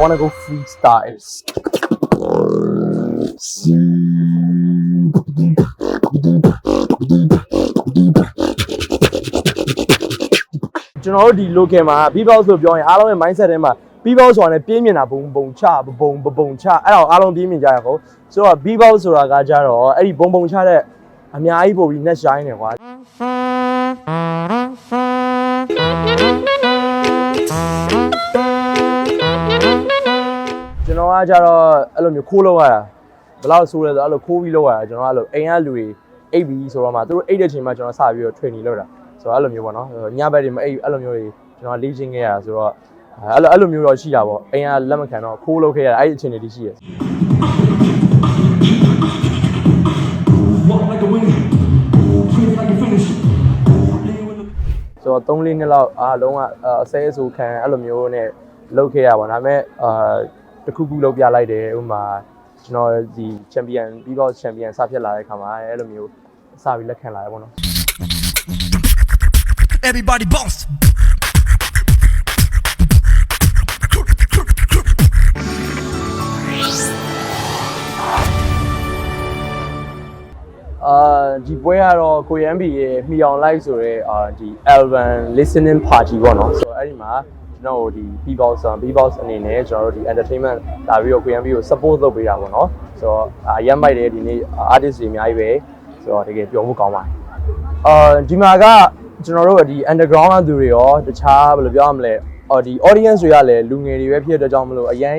want to go freestyle ကျွန်တော်တို့ဒီ local မှာ beatbox လို့ပြောရင်အားလုံးရဲ့ mindset ထဲမှာ beatbox ဆိုတာ ਨੇ ပြင်းမြင်တာဘုံဘုံချဘုံဘုံချအဲ့ဒါကိုအားလုံးပြင်းမြင်ကြရကိုဆိုတော့ beatbox ဆိုတာကကြတော့အဲ့ဒီဘုံဘုံချတဲ့အများကြီးပို့ပြီး net shine နေကွာ ကျွန်တော်ကကြတော့အဲ့လိုမျိုးခိုးလောက်ရတာဘယ်လောက်ဆိုးလဲဆိုတော့အဲ့လိုခိုးပြီးလောက်ရတာကျွန်တော်ကအဲ့လိုအိမ်ကလူတွေအိပ်ပြီးဆိုတော့မှသူတို့အိပ်တဲ့ချိန်မှာကျွန်တော်စပြီးတော့ training လုပ်တာဆိုတော့အဲ့လိုမျိုးပေါ့နော်ညဘက်တွေမအိပ်အဲ့လိုမျိုးတွေကျွန်တော်လေ့ကျင့်ခဲ့ရတာဆိုတော့အဲ့လိုအဲ့လိုမျိုးတော့ရှိတာပေါ့အိမ်ကလက်မခံတော့ခိုးလောက်ခဲ့ရတာအဲ့ဒီအချိန်တွေရှိရ Walk like a winner. Treat it like a finish. Live with the ဆိုတော့3-4နှစ်လောက်အားလုံးကအဆဲအဆူခံအဲ့လိုမျိုးနဲ့လုပ်ခဲ့ရပါတော့ဒါပေမဲ့အာ တစ်ခုခုလုပ်ပြလိုက်တယ်ဥပမာကျွန်တော်ဒီချန်ပီယံပြီးတော့ချန်ပီယံစဖြစ်လာတဲ့ခါမှာအဲ့လိုမျိုးစပြီးလက်ခံလာရပေါ့နော် Everybody bounce. အာဒီပွဲကတော့ကိုရန်ဘီရဲ့မှီအောင်လိုက်ဆိုရဲအာဒီ Alvan listening party ပေါ့နော်ဆိုတော့အဲ့ဒီမှာ ကျွန်တော်တို့ဒီ B-box ဆို B-box အနေနဲ့ကျွန်တော်တို့ဒီ entertainment လာပြီးတော့ကိုရန်ဘီကို support လုပ်ပေးတာပေါ့နော်ဆိုတော့အာရမ်းမိုက်တယ်ဒီနေ့ artist တွေအများကြီးပဲဆိုတော့တကယ်ပျော်မှုကောင်းပါတယ်အာဒီမှာကကျွန်တော်တို့ဒီ underground ကသူတွေရောတခြားဘယ်လိုပြောရမလဲအော်ဒီ audience တွေကလည်းလူငယ်တွေပဲဖြစ်တဲ့ကြောင့်မလို့အရင်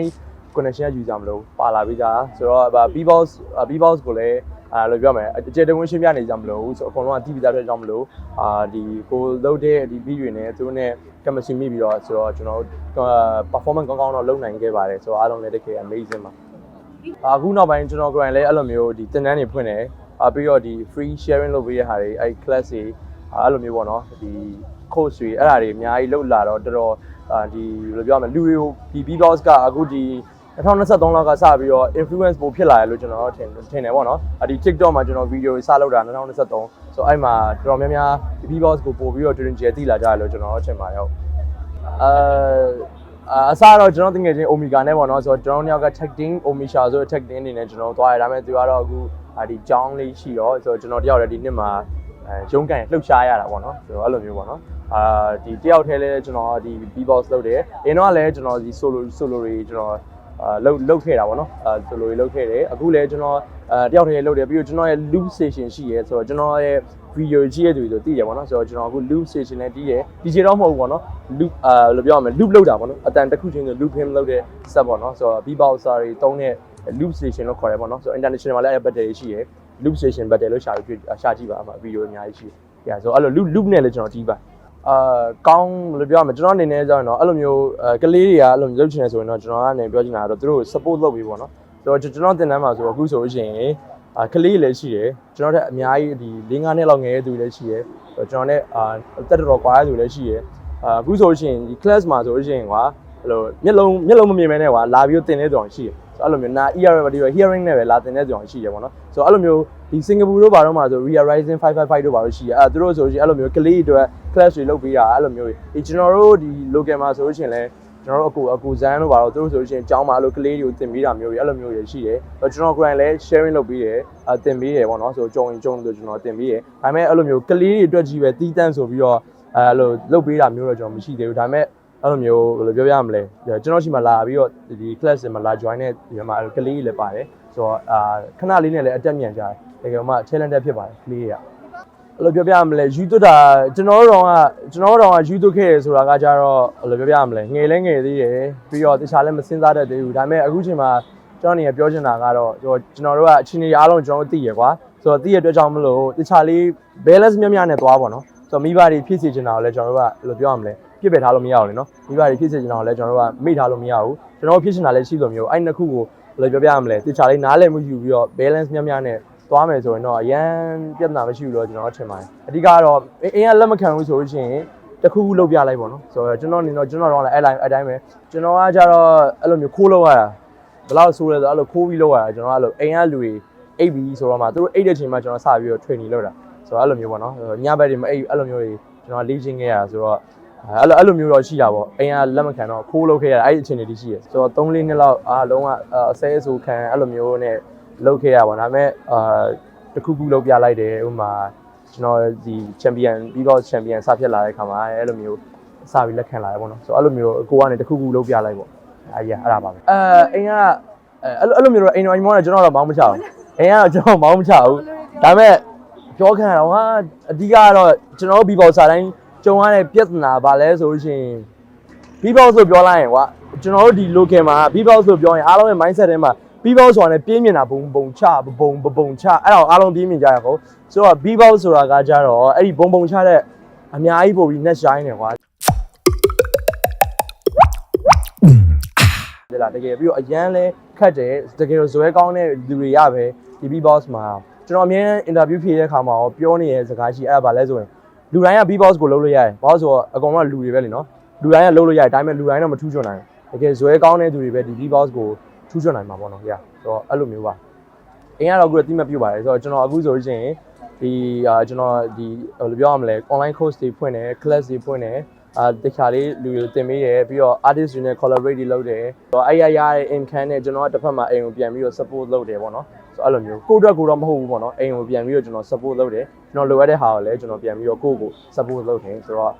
connection ယူကြမလို့ပါလာပြီးကြဆိုတော့ဗာ B-box B-box ကိုလည်း အာလို့ပြောမယ်အကျေတဝင်းရှင်းပြနေကြမလို့ဆိုတော့အကုန်လုံးကတီးပြီးသားတဲ့ကြောင့်မလို့အာဒီကိုလုပ်တဲ့ဒီ beat တွေနဲ့သူတို့နဲ့ chemistry မိပြီးတော့ဆိုတော့ကျွန်တော်တို့ performance ကောင်းကောင်းတော့လုပ်နိုင်ခဲ့ပါတယ်ဆိုတော့အားလုံးလည်းတကယ် amazing ပါအခုနောက်ပိုင်းကျွန်တော် grind လည်းအဲ့လိုမျိုးဒီတင်တန်းတွေဖွင့်တယ်အာပြီးတော့ဒီ free sharing လုပ်ပေးရတဲ့ဟာတွေအဲ့ class တွေအဲ့လိုမျိုးပေါ့နော်ဒီ course တွေအဲ့ဒါတွေအများကြီးလုပ်လာတော့တော်တော်အာဒီဘယ်လိုပြောရမလဲလူတွေကိုဒီ B-box ကအခုဒီ 2023လောက်ကစပြီးတော့ influence ပိုဖြစ်လာတယ်လို့ကျွန်တော်ထင်ထင်တယ်ပေါ့နော်အဒီ TikTok မှာကျွန်တော်ဗီဒီယိုစလုပ်တာ2023ဆိုအဲ့မှာတော်တော်များများဒီ B-box ကိုပို့ပြီးတော့တွင်ကျယ်သိလာကြတယ်လို့ကျွန်တော်ထင်ပါတယ်ဟုတ်အဲအစားတော့ကျွန်တော်တကယ်ချင်း Omega နဲ့ပေါ့နော်ဆိုတော့ကျွန်တော်တို့ယောက်က tag team Omega ဆိုတဲ့ tag team အနေနဲ့ကျွန်တော်သွားရဒါပေမဲ့သူကတော့အခုဒီကြောင်းလေးရှိတော့ဆိုတော့ကျွန်တော်တယောက်လည်းဒီနှစ်မှာအဲရုံးကန်လှုပ်ရှားရတာပေါ့နော်ဆိုတော့အဲ့လိုမျိုးပေါ့နော်အာဒီတယောက်တည်းလဲကျွန်တော်ဒီ B-box လုပ်တယ်အရင်တော့လည်းကျွန်တော်ဒီ solo solo တွေကျွန်တော်အာ လုတ်လုတ်ခဲ့တာပေါ့နော်အဲ solo တွေလုတ်ခဲ့တယ်အခုလည်းကျွန်တော်အဲတယောက်တည်းလုတ်တယ်ပြီးတော့ကျွန်တော်ရဲ့ loop station ရှိရဲဆိုတော့ကျွန်တော်ရဲ့ video ကြည့်ရတဲ့သူတွေဆိုသိတယ်ပေါ့နော်ဆိုတော့ကျွန်တော်အခု loop station နဲ့တီးတယ် DJ တော့မဟုတ်ဘူးပေါ့နော် loop အာလို့ပြောရမယ် loop လောက်တာပေါ့နော်အတန်တစ်ခုချင်းဆို loop him လောက်တဲ့ set ပေါ့နော်ဆိုတော့ b-boxer တွေတုံးတဲ့ loop station လို့ခေါ်တယ်ပေါ့နော်ဆိုတော့ international မှာလည်းအဲ့ battery ရှိရယ် loop station battery လို့ရှာပြီးရှာကြည့်ပါအမှ video အများကြီးရှိတယ်။ဆိုတော့အဲ့လို loop loop နဲ့လည်းကျွန်တော်တီးပါ အာကောင်းလို့ပြောရမယ်ကျွန်တော်အနေနဲ့ကျတော့အဲ့လိုမျိုးကလေးတွေကအဲ့လိုမျိုးလုပ်ချင်တယ်ဆိုရင်တော့ကျွန်တော်ကနေပြောချင်တာတော့သူတို့ support လုပ်ပြီးပေါ့နော်ဆိုတော့ကျွန်တော်တင်တန်းမှာဆိုတော့အခုဆိုလို့ရှိရင်အာကလေးလည်းရှိတယ်ကျွန်တော်တို့အများကြီးဒီ၄၅နှစ်လောက်ငယ်တဲ့သူလည်းရှိတယ်ကျွန်တော်နဲ့အာတက်တော်တော်ကွာတဲ့သူလည်းရှိတယ်အာအခုဆိုလို့ရှိရင်ဒီ class မှာဆိုလို့ရှိရင်ကွာအဲ့လိုမျက်လုံးမျက်လုံးမမြင်မဲနဲ့ကွာလာပြီးတင်တဲ့သူအောင်ရှိတယ် ဆိုအဲ့လိုမျိုးနာ ear ပဲဒီ hearing နဲ့ပဲလာတင်တဲ့သူအောင်ရှိတယ်ပေါ့နော်ဆိုအဲ့လိုမျိုးဒီစင်ကာပူတို့ဘာတော့မှာဆို Real Rising 555တို့ဘာလို့ရှိရအဲသူတို့ဆိုလို့ရှိရင်အဲ့လိုမျိုးကလေးတွေအတွက် class တွေလုပ်ပေးတာအဲ့လိုမျိုးဒီကျွန်တော်တို့ဒီ local မှာဆိုလို့ရှိရင်လည်းကျွန်တော်တို့အကူအကူဇန်းတို့ဘာလို့သူတို့ဆိုလို့ရှိရင်ကျောင်းမှာအဲ့လိုကလေးတွေကိုတင်ပေးတာမျိုးတွေအဲ့လိုမျိုးတွေရှိတယ်။ကျွန်တော် grant လည်း sharing လုပ်ပေးတယ်အတင်ပေးတယ်ပေါ့နော်ဆိုကြုံရင်ကြုံလို့ကျွန်တော်တင်ပေးတယ်။ဒါပေမဲ့အဲ့လိုမျိုးကလေးတွေအတွက်ကြီးပဲတီးတန့်ဆိုပြီးတော့အဲအဲ့လိုလုပ်ပေးတာမျိုးတော့ကျွန်တော်မရှိသေးဘူး။ဒါပေမဲ့ အဲ့လိုမျိုးဘယ်လိုပြောပြရမလဲကျွန်တော်ရှိမှလာပြီးတော့ဒီ class တွေမှာလာ join တဲ့ဒီမှာအဲ့လိုကလေးတွေလည်းပါတယ်ဆိုတော့အာခဏလေးနဲ့လည်းအတက်မြန်ကြတယ်တကယ်မှ challenge ဖြစ်ပါတယ်ကလေးတွေကအဲ့လိုပြောပြရမလဲယူသွတ်တာကျွန်တော်တို့ကကျွန်တော်တို့ကယူသွတ်ခဲ့ရဆိုတာကကြတော့အဲ့လိုပြောပြရမလဲငယ်လဲငယ်သေးတယ်ပြီးတော့တခြားလည်းမစင်စားတတ်သေးဘူးဒါပေမဲ့အခုချိန်မှာကျွန်တော်နေပြောချင်တာကတော့ကျွန်တော်တို့ကအချင်းကြီးအားလုံးကျွန်တော်တို့သိရကွာဆိုတော့သိရတဲ့အတွက်ကြောင့်မလို့တခြားလေး balance များများနဲ့သွားပါတော့ဆိုတော့မိဘတွေဖြစ်စေချင်တာကိုလည်းကျွန်တော်တို့ကအဲ့လိုပြောရမလဲ ပြစ်ပယ်ထားလို့မရဘူးလေနော်မိဘတွေဖြစ်စေချင်တာကိုလည်းကျွန်တော်တို့ကမိထားလို့မရဘူးကျွန်တော်တို့ဖြစ်ချင်တာလည်းရှိလို့မျိုးအဲ့နှစ်ခုကိုဘယ်လိုပြောပြရမလဲတခြားလေးနားလည်မှုယူပြီးတော့ balance များများနဲ့သွားမယ်ဆိုရင်တော့အရန်ပြဿနာမရှိဘူးလို့ကျွန်တော်ထင်ပါတယ်အဓိကတော့အင်းကလက်မခံဘူးဆိုလို့ရှိရင်တခုခုလုပ်ပြလိုက်ပေါ့နော်ဆိုတော့ကျွန်တော်နေတော့ကျွန်တော်တော့လည်းအဲ့တိုင်းအဲ့တိုင်းပဲကျွန်တော်ကကြတော့အဲ့လိုမျိုးခိုးလုပ်ရတာဘယ်လောက်ဆိုးလဲဆိုအဲ့လိုခိုးပြီးလုပ်ရတာကျွန်တော်အဲ့လိုအိမ်ကလူတွေအိပ်ပြီးဆိုတော့မှသူတို့အိပ်တဲ့ချိန်မှာကျွန်တော်စပြီးတော့ training လုပ်တာဆိုတော့အဲ့လိုမျိုးပေါ့နော်ညဘက်တွေမအိပ်အဲ့လိုမျိုးတွေကျွန်တော်လေ့ကျင့်ခဲ့ရတာဆိုတော့ အဲ့လိုအဲ့လိုမျိုးတော့ရှိတာပေါ့အိမ်ကလက်မခံတော့ခိုးလုပ်ခဲ့ရတာအဲ့ဒီအခြေအနေတွေရှိရဆိုတော့3 4နှစ်လောက်အားလုံးကအဆဲအဆူခံအဲ့လိုမျိုးနဲ့လုပ်ခဲ့ရပါတော့ဒါပေမဲ့အာတခုခုလုပ်ပြလိုက်တယ်ဥပမာကျွန်တော်ဒီချန်ပီယံပြီးတော့ချန်ပီယံစဖြစ်လာတဲ့ခါမှာအဲ့လိုမျိုးစပြီးလက်ခံလာရပေါ့နော်ဆိုတော့အဲ့လိုမျိုးကိုကနေတခုခုလုပ်ပြလိုက်ပေါ့အဲ့ရအဲ့ဒါပါပဲအဲအိမ်ကအဲ့လိုအဲ့လိုမျိုးတော့အိမ်တော်ညီမောနဲ့ကျွန်တော်တော့မောင်းမချဘူးအိမ်ကတော့ကျွန်တော်မောင်းမချဘူးဒါပေမဲ့ပြောခံရတော့ဟာအဓိကကတော့ကျွန်တော်တို့ဘီဘောက်စာတိုင်း ကြုံရတဲ့ပြဿနာပါလဲဆိုလို့ရှိရင်ဘီဘောက်ဆိုပြောလိုက်ရင်ကွာကျွန်တော်တို့ဒီ local မှာဘီဘောက်ဆိုပြောရင်အားလုံးရဲ့ mindset ထဲမှာဘီဘောက်ဆိုတာနဲ့ပြင်းမြင်တာဘုံဘုံချဘုံဘုံချအဲ့တော့အားလုံးပြင်းမြင်ကြရကိုဆိုတော့ဘီဘောက်ဆိုတာကကြတော့အဲ့ဒီဘုံဘုံချတဲ့အများကြီးပို့ပြီး net shine နေကွာဒီလားတကယ်ပြီးတော့အရန်လဲခတ်တယ်တကယ်တော့ဇွဲကောင်းတဲ့လူတွေရပဲဒီ B box မှာကျွန်တော်အမြဲအင်တာဗျူးဖြေတဲ့ခါမှာရောပြောနေတဲ့စကားရှိအဲ့ဒါဘာလဲဆိုရင် လူတိုင်းက B box ကိုလုပ်လို့ရတယ်ဘာလို့ဆိုတော့အကောင်ကလူတွေပဲလीနော်လူတိုင်းကလုပ်လို့ရတယ်ဒါပေမဲ့လူတိုင်းတော့မထူးချွန်နိုင်ဘူးတကယ်ဇွဲကောင်းတဲ့သူတွေပဲဒီ B box ကိုထူးချွန်နိုင်မှာပေါ့နော်ရဆိုတော့အဲ့လိုမျိုးပါအင်းကတော့အခုတိမပြုတ်ပါတယ်ဆိုတော့ကျွန်တော်အခုဆိုလို့ရှိရင်ဒီအာကျွန်တော်ဒီဘယ်လိုပြောရမလဲ online course တွေဖွင့်တယ် class တွေဖွင့်တယ် အာတခြားလေးလူတွေတင်ပေးတယ်ပြီးတော့ artist တွေနဲ့ collaborate တွေလုပ်တယ်ဆိုတော့အဲ့ရရတဲ့ income နဲ့ကျွန်တော်ကတစ်ဖက်မှာအိမ်ကိုပြန်ပြီးတော့ support လုပ်တယ်ပေါ့နော်ဆိုတော့အဲ့လိုမျိုးကိုယ့်အတွက်ကိုယ်တော့မဟုတ်ဘူးပေါ့နော်အိမ်ကိုပြန်ပြီးတော့ကျွန်တော် support လုပ်တယ်ကျွန်တော်လိုအပ်တဲ့ဟာကိုလည်းကျွန်တော်ပြန်ပြီးတော့ကိုယ့်ကို support လုပ်တယ်ဆိုတော့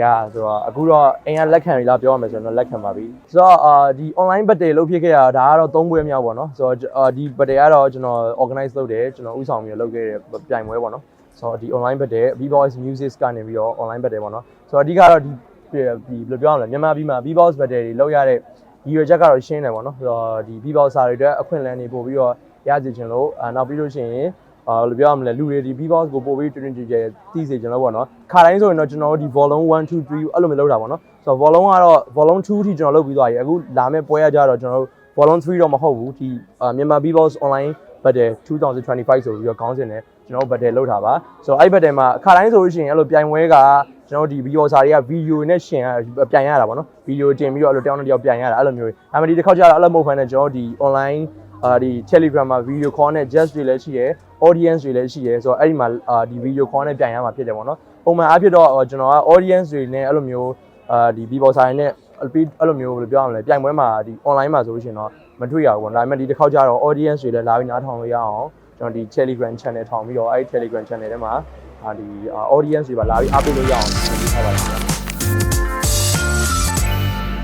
ရဆိုတော့အခုတော့အိမ်ကလက်ခံပြီလားပြောရမယ်ဆိုတော့လက်ခံပါပြီဆိုတော့အာဒီ online battle လုပ်ဖြစ်ခဲ့ရတာဒါကတော့၃ပွဲမြောက်ပေါ့နော်ဆိုတော့အာဒီ battle ကတော့ကျွန်တော် organize လုပ်တယ်ကျွန်တော်ဥဆောင်ပြီးတော့လုပ်ခဲ့တဲ့ပြိုင်ပွဲပေါ့နော် ဆိုတော့ဒီ online battle B-boys music ကနေပြီးတော့ online battle ပေါ့နော်ဆိုတော့အဓိကတော့ဒီဒီဘယ်လိုပြောရမလဲမြန်မာပြည်မှာ B-boys battle တွေလုပ်ရတဲ့ဒီရွယ်ချက်ကတော့ရှင်းတယ်ပေါ့နော်ဆိုတော့ဒီ B-boys စာတွေအတွက်အခွင့်အလမ်းတွေပို့ပြီးတော့ရစီချင်လို့အာနောက်ပြီးလို့ရှိရင်အာဘယ်လိုပြောရမလဲလူတွေဒီ B-box ကိုပို့ပြီးတွင်တွင်ကြည်ကြည်သိစေချင်လို့ပေါ့နော်ခါတိုင်းဆိုရင်တော့ကျွန်တော်တို့ဒီ volume 1 2 3အဲ့လိုမျိုးလုပ်တာပေါ့နော်ဆိုတော့ volume ကတော့ volume 2ထိကျွန်တော်လုပ်ပြီးသွားပြီအခုလာမယ့်ပွဲရကြတော့ကျွန်တော်တို့ volume 3တော့မဟုတ်ဘူးဒီအာမြန်မာ B-box online battle 2025ဆိုပြီးတော့ခေါင်းစဉ်နဲ့ကျွန်တော်တို့ battle လုပ်တာပါဆိုတော့အဲ့ battle မှာခါတိုင်းဆိုလို့ရှိရင်အဲ့လိုပြိုင်ပွဲကကျွန်တော်တို့ဒီ video စာတွေက video နဲ့ရှင်ရပြိုင်ရတာပေါ့နော် video တင်ပြီးတော့အဲ့လိုတောင်းတယောက်ပြိုင်ရတာအဲ့လိုမျိုးဒါပေမဲ့ဒီတစ်ခေါက်ကျတော့အဲ့လိုမဟုတ်ဘဲနဲ့ကျွန်တော်တို့ဒီ online အာဒီ Telegram မှာ video call နဲ့ just တွေလည်းရှိရယ် audience တွေလည်းရှိရယ်ဆိုတော့အဲ့ဒီမှာအာဒီ video call နဲ့ပြန်ရမှာဖြစ်တယ်ပေါ့နော်ပုံမှန်အားဖြင့်တော့ကျွန်တော်က audience တွေနဲ့အဲ့လိုမျိုးအာဒီ b-box ဆိုင်နဲ့ပြီး အဲ့လိုမျိုးဘယ်လိုပြောရမလဲပြိုင်ပွဲမှာဒီ online မှာဆိုလို့ရှိရင်တော့မတွေ့ရဘူးပေါ့ဒါပေမဲ့ဒီတစ်ခေါက်ကျတော့ audience တွေလည်းလာပြီးနားထောင်လို့ရအောင်ကျွန်တော်ဒီ Telegram channel ထောင်ပြီးတော့အဲ့ဒီ Telegram channel ထဲမှာအာဒီ audience တွေပါလာပြီးအားပေးလို့ရအောင်လုပ်ထားပါတယ်